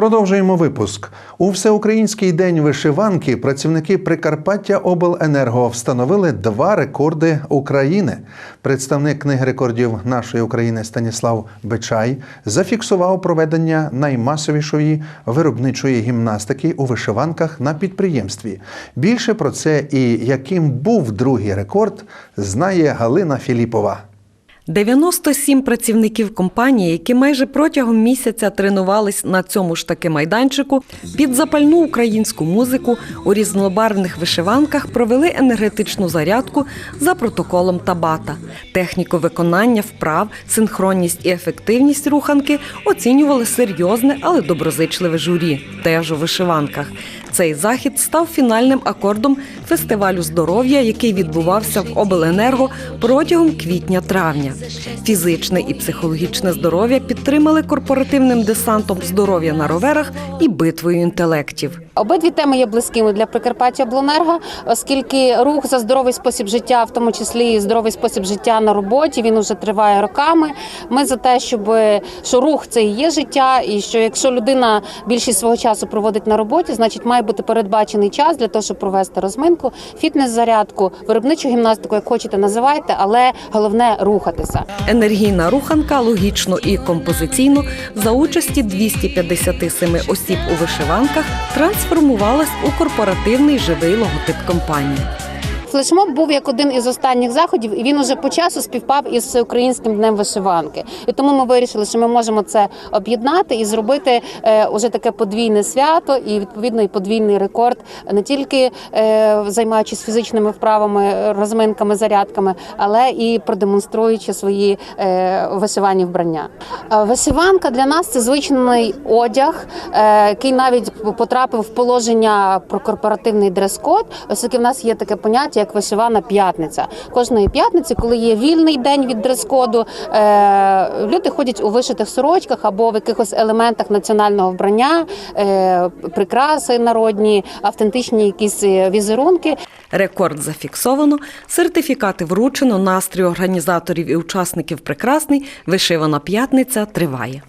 Продовжуємо випуск. У всеукраїнський день вишиванки працівники Прикарпаття Обленерго встановили два рекорди України. Представник книги рекордів нашої України Станіслав Бичай зафіксував проведення наймасовішої виробничої гімнастики у вишиванках на підприємстві. Більше про це і яким був другий рекорд, знає Галина Філіпова. 97 працівників компанії, які майже протягом місяця тренувались на цьому ж таки майданчику, під запальну українську музику у різнобарвних вишиванках провели енергетичну зарядку за протоколом Табата. Техніку виконання вправ, синхронність і ефективність руханки оцінювали серйозне, але доброзичливе журі, теж у вишиванках. Цей захід став фінальним акордом фестивалю здоров'я, який відбувався в Обленерго протягом квітня-травня. Фізичне і психологічне здоров'я підтримали корпоративним десантом здоров'я на роверах і битвою інтелектів. Обидві теми є близькими для Прикарпаття Обленерго, оскільки рух за здоровий спосіб життя, в тому числі і здоровий спосіб життя на роботі, він вже триває роками. Ми за те, щоб що рух це і є життя, і що якщо людина більшість свого часу проводить на роботі, значить має бути передбачений час для того, щоб провести розминку, фітнес-зарядку, виробничу гімнастику, як хочете називайте, але головне рухатися. Енергійна руханка логічно і композиційно за участі 257 осіб у вишиванках трансформувалась у корпоративний живий логотип компанії. Флешмоб був як один із останніх заходів, і він уже по часу співпав із всеукраїнським днем вишиванки. І тому ми вирішили, що ми можемо це об'єднати і зробити е, уже таке подвійне свято і відповідно і подвійний рекорд, не тільки е, займаючись фізичними вправами, розминками, зарядками, але і продемонструючи свої е, вишивані вбрання. Е, Вишиванка для нас це звичний одяг, е, який навіть потрапив в положення про корпоративний дрес-код, оскільки в нас є таке поняття як вишивана п'ятниця. Кожної п'ятниці, коли є вільний день від дрес-коду, е, люди ходять у вишитих сорочках або в якихось елементах національного вбрання, прикраси народні, автентичні якісь візерунки. Рекорд зафіксовано, сертифікати вручено, настрій організаторів і учасників прекрасний. Вишивана п'ятниця триває.